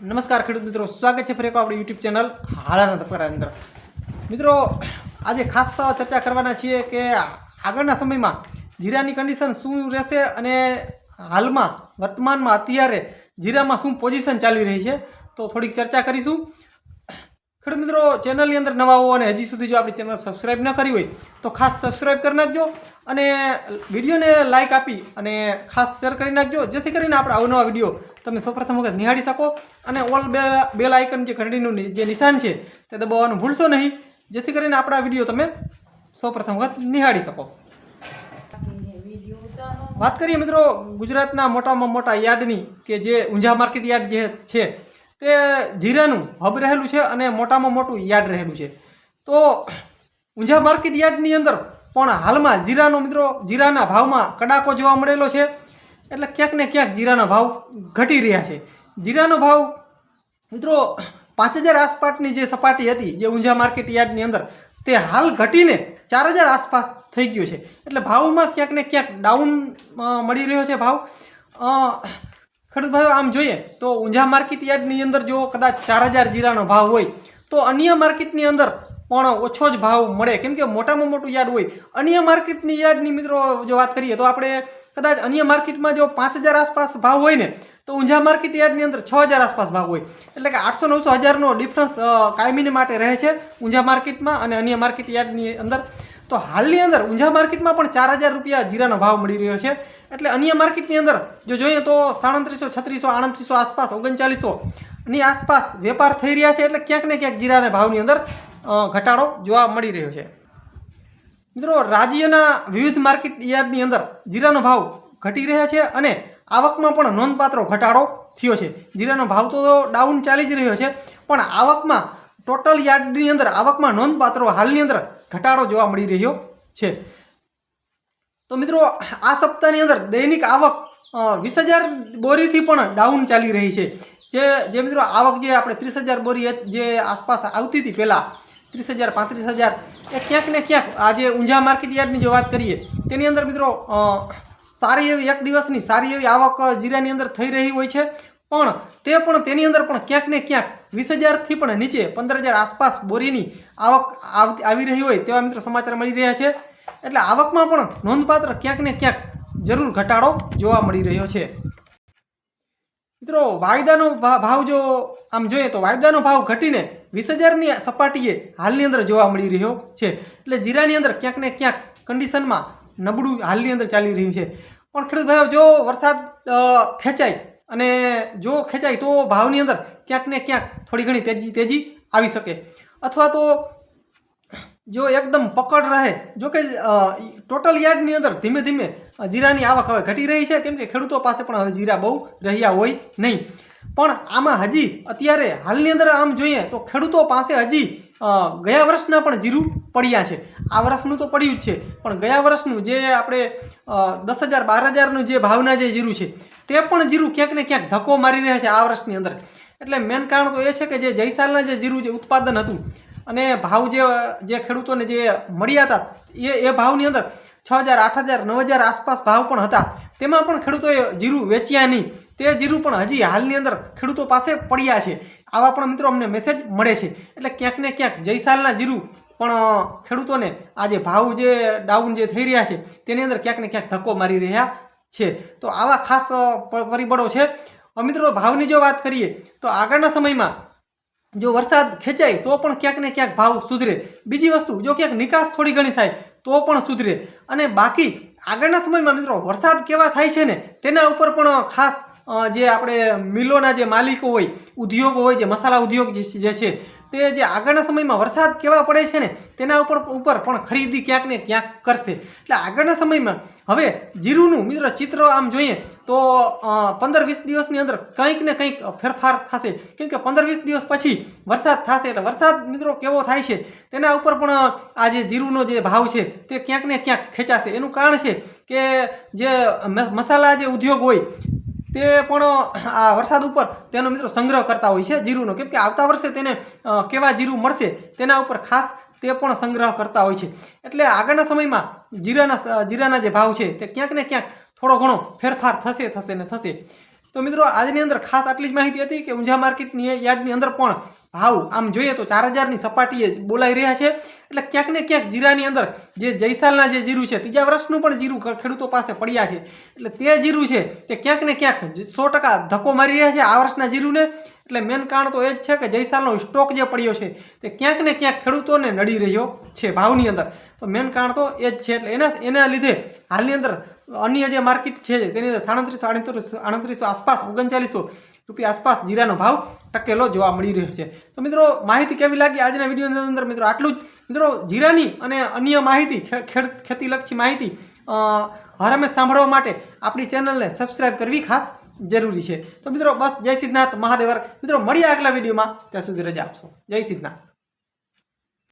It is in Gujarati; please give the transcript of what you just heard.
નમસ્કાર ખેડૂત મિત્રો, સ્વાગત છે ફરી એકવાર આપણી યુટ્યુબ ચેનલ હાલાના તપકરા અંદર. મિત્રો, આજે ખાસ ચર્ચા કરવાના છીએ કે આગળના સમયમાં જીરાની કન્ડિશન શું રહેશે અને હાલમાં, વર્તમાનમાં અત્યારે જીરામાં શું પોઝિશન ચાલી રહી છે, તો થોડીક ચર્ચા કરીશું. ખેડૂત મિત્રો ચેનલની અંદર નવા હો અને હજી સુધી જો આપણી ચેનલ સબસ્ક્રાઈબ ન કરી હોય, તો ખાસ સબસ્ક્રાઈબ કરી નાખજો અને વિડીયોને લાઇક આપી અને ખાસ શેર કરી નાખજો, જેથી કરીને આપણે અવનવા વીડિયો તમે સૌપ્રથમ વખત નિહાળી શકો અને ઓલ બે બેલ આઇકન જે ઘંટીનું જે નિશાન છે, તે દબાવવાનું ભૂલશો નહીં. જેથી કરીને આપણા વીડિયો તમે સૌપ્રથમ વખત નિહાળી શકો. વાત કરીએ મિત્રો ગુજરાતના મોટામાં મોટા યાર્ડની કે જે ઊંઝા માર્કેટ યાર્ડ જે છે, તે જીરાનું હબ રહેલું છે અને મોટામાં મોટું યાર્ડ રહેલું છે. તો ઊંઝા માર્કેટ યાર્ડની અંદર પણ હાલમાં જીરાનો મિત્રો, જીરાના ભાવમાં કડાકો જોવા મળેલો છે. એટલે ક્યાંક ને ક્યાંક જીરાના ભાવ ઘટી રહ્યા છે. જીરાનો ભાવ મિત્રો પાંચ હજાર આસપાસની જે સપાટી હતી જે ઊંઝા માર્કેટ યાર્ડની અંદર તે હાલ ઘટીને ચાર હજાર આસપાસ થઈ ગયો છે. એટલે ભાવમાં ક્યાંક ને ક્યાંક ડાઉન મળી રહ્યો છે ભાવ. અ, ખેડૂત આમ જોઈએ તો ઊંઝા માર્કેટ યાર્ડની અંદર જો કદાચ ચાર હજાર જીરાનો ભાવ હોય તો અન્ય માર્કેટની અંદર પણ ઓછો જ ભાવ મળે. કેમ કે મોટામાં મોટું યાર્ડ હોય. અન્ય માર્કેટની યાર્ડની મિત્રો જો વાત કરીએ તો આપણે કદાચ અન્ય માર્કેટમાં જો પાંચ હજાર આસપાસ ભાવ હોય ને, તો ઊંઝા માર્કેટ યાર્ડની અંદર છ હજાર આસપાસ ભાવ હોય. એટલે કે આઠસો નવસો હજારનો ડિફરન્સ કાયમીને માટે રહે છે ઊંઝા માર્કેટમાં અને અન્ય માર્કેટ યાર્ડની અંદર. તો હાલની અંદર ઊંઝા માર્કેટમાં પણ ચાર હજાર રૂપિયા જીરાનો ભાવ મળી રહ્યો છે. એટલે અન્ય માર્કેટની અંદર જો જોઈએ તો સાડત્રીસો, છત્રીસો, આડત્રીસો આસપાસ, ઓગણચાલીસો ની આસપાસ વેપાર થઈ રહ્યા છે. એટલે ક્યાંક ને ક્યાંક જીરાના ભાવની અંદર ઘટાડો જોવા મળી રહ્યો છે. મિત્રો, રાજ્યના વિવિધ માર્કેટ યાર્ડની અંદર જીરાનો ભાવ ઘટી રહ્યા છે અને આવકમાં પણ નોંધપાત્ર ઘટાડો થયો છે. જીરાનો ભાવ તો ડાઉન ચાલી જ રહ્યો છે, પણ આવકમાં ટોટલ યાર્ડની અંદર આવકમાં નોંધપાત્ર હાલની અંદર ઘટાડો જોવા મળી રહ્યો છે. તો મિત્રો, આ સપ્તાહની અંદર દૈનિક આવક વીસ હજાર બોરીથી પણ ડાઉન ચાલી રહી છે. જે જે મિત્રો, આવક જે આપણે ત્રીસ હજાર બોરી જે આસપાસ આવતી હતી પહેલાં ત્રીસ હજાર, પાંત્રીસ હજાર એ ક્યાંક ને ક્યાંક આજે ઊંઝા માર્કેટ યાર્ડની જો વાત કરીએ, તેની અંદર મિત્રો સારી એવી એક દિવસની સારી એવી આવક જીરાની અંદર થઈ રહી હોય છે. પણ તે પણ તેની અંદર પણ ક્યાંક ને ક્યાંક વીસ હજારથી પણ નીચે, પંદર હજાર આસપાસ બોરીની આવક આવી રહી હોય તેવા મિત્રો સમાચાર મળી રહ્યા છે. એટલે આવકમાં પણ નોંધપાત્ર ક્યાંક ને ક્યાંક જરૂર ઘટાડો જોવા મળી રહ્યો છે. મિત્રો, વાયદાનો ભાવ જો આમ જોઈએ તો વાયદાનો ભાવ ઘટીને વીસ હજારની સપાટીએ હાલની અંદર જોવા મળી રહ્યો છે. એટલે જીરાની અંદર ક્યાંક ને ક્યાંક કન્ડિશનમાં નબળું હાલની અંદર ચાલી રહ્યું છે. પણ ખેડૂત ભાઈઓ, જો વરસાદ ખેંચાય અને જો ખેંચાય તો ભાવની અંદર ક્યાંક ને ક્યાંક થોડી ઘણી તેજી તેજી આવી શકે. અથવા તો જો એકદમ પકડ રહે, જો કે ટોટલ યાર્ડની અંદર ધીમે ધીમે જીરાની આવક હવે ઘટી રહી છે. કેમ કે ખેડૂતો પાસે પણ હવે જીરા બહુ રહ્યા હોય નહીં. પણ આમાં હજી અત્યારે હાલની અંદર આમ જોઈએ તો ખેડૂતો પાસે હજી ગયા વર્ષના પણ જીરું પડ્યા છે. આ વર્ષનું તો પડ્યું જ છે. પણ ગયા વર્ષનું જે આપણે દસ હજાર, બાર હજારનું જે ભાવના જે જીરું છે, તે પણ જીરું ક્યાંક ને ક્યાંક ધક્કો મારી રહ્યા છે આ વર્ષની અંદર. એટલે મેન કારણ તો એ છે કે જે જયસાલના જે જીરું જે ઉત્પાદન હતું અને ભાવ જે જે ખેડૂતોને જે મળ્યા હતા, એ એ ભાવની અંદર છ હજાર, આઠ હજાર, નવ હજાર આસપાસ ભાવ પણ હતા. તેમાં પણ ખેડૂતોએ જીરું વેચ્યા નહીં. તે જીરું પણ હજી હાલની અંદર ખેડૂતો પાસે પડ્યા છે. આવા પણ મિત્રો અમને મેસેજ મળે છે. એટલે ક્યાંક ને ક્યાંક જયસાલના જીરું પણ ખેડૂતોને આજે ભાવ જે ડાઉન જે થઈ રહ્યા છે, તેની અંદર ક્યાંક ને ક્યાંક ધક્કો મારી રહ્યા છે. તો આવા ખાસ પરિબળો છે. મિત્રો, ભાવની જો વાત કરીએ, તો આગળના સમયમાં જો વરસાદ ખેંચાય, તો પણ ક્યાંક ને ક્યાંક ભાવ સુધરે. બીજી વસ્તુ, જો ક્યાંક નિકાસ થોડી ઘણી થાય, તો પણ સુધરે. અને બાકી આગળના સમયમાં મિત્રો, વરસાદ કેવા થાય છે ને, તેના ઉપર પણ ખાસ જે આપણે મિલોના જે માલિકો હોય, ઉદ્યોગો હોય, જે મસાલા ઉદ્યોગ જે છે તે જે આગળના સમયમાં વરસાદ કેવા પડે છે ને, તેના ઉપર ઉપર પણ ખરીદી ક્યાંક ને ક્યાંક કરશે. એટલે આગળના સમયમાં, હવે જીરુનું મિત્ર ચિત્ર આમ જોઈએ, તો પંદર વીસ દિવસની અંદર કંઈક ને કંઈક ફેરફાર થશે. કેમ કે પંદર વીસ દિવસ પછી વરસાદ થશે, એટલે વરસાદ મિત્રો કેવો થાય છે, તેના ઉપર પણ આ જે જીરુનો જે ભાવ છે, તે ક્યાંક ને ક્યાંક ખેંચાશે. એનું કારણ છે કે, જે મસાલા જે ઉદ્યોગ હોય તે પણ આ વરસાદ ઉપર તેનો મિત્રો સંગ્રહ કરતા હોય છે જીરુનો. કેમ કે આવતા વર્ષે તેને કેવા જીરું મળશે તેના ઉપર ખાસ તે પણ સંગ્રહ કરતા હોય છે. એટલે આગળના સમયમાં જીરાના જીરાના જે ભાવ છે તે ક્યાંક ને ક્યાંક થોડો ઘણો ફેરફાર થશે થશે ને થશે. તો મિત્રો, આજની અંદર ખાસ આટલી જ માહિતી હતી કે ઊંઝા માર્કેટની યાર્ડની અંદર પણ ભાવ આમ જોઈએ તો ચાર હજારની સપાટીએ બોલાઈ રહ્યા છે. એટલે ક્યાંક ને ક્યાંક જીરાની અંદર જે જયસાલના જે જીરું છે, ત્રીજા વર્ષનું પણ જીરું ખેડૂતો પાસે પડ્યા છે. એટલે તે જીરું છે તે ક્યાંક ને ક્યાંક સો ટકા ધક્કો મારી રહ્યા છે આ વર્ષના જીરુને. એટલે મેન કારણ તો એ જ છે કે જયસાલનો સ્ટોક જે પડ્યો છે તે ક્યાંક ને ક્યાંક ખેડૂતોને નડી રહ્યો છે ભાવની અંદર. તો મેન કારણ તો એ જ છે. એટલે એના એના લીધે હાલની અંદર અન્ય જે માર્કેટ છે, તેની અંદર સાડત્રીસો, આડત્રીસો આડત્રીસો આસપાસ, ઓગણચાલીસો રૂપિયા આસપાસ જીરાનો ભાવ ટકેલો જોવા મળી રહ્યો છે. તો મિત્રો, માહિતી કેવી લાગી આજના વિડીયોની અંદર? મિત્રો, આટલું જ. મિત્રો, જીરાની અને અન્ય માહિતી ખેતીલક્ષી માહિતી હરમેશ સાંભળવા માટે આપણી ચેનલને સબસ્ક્રાઈબ કરવી ખાસ જરૂરી છે. તો મિત્રો, બસ, જય સિદ્ધનાથ મહાદેવર. મિત્રો, મળીએ આગલા વિડીયોમાં ત્યાં સુધી રજા આપશો. જય સિદ્ધનાથ.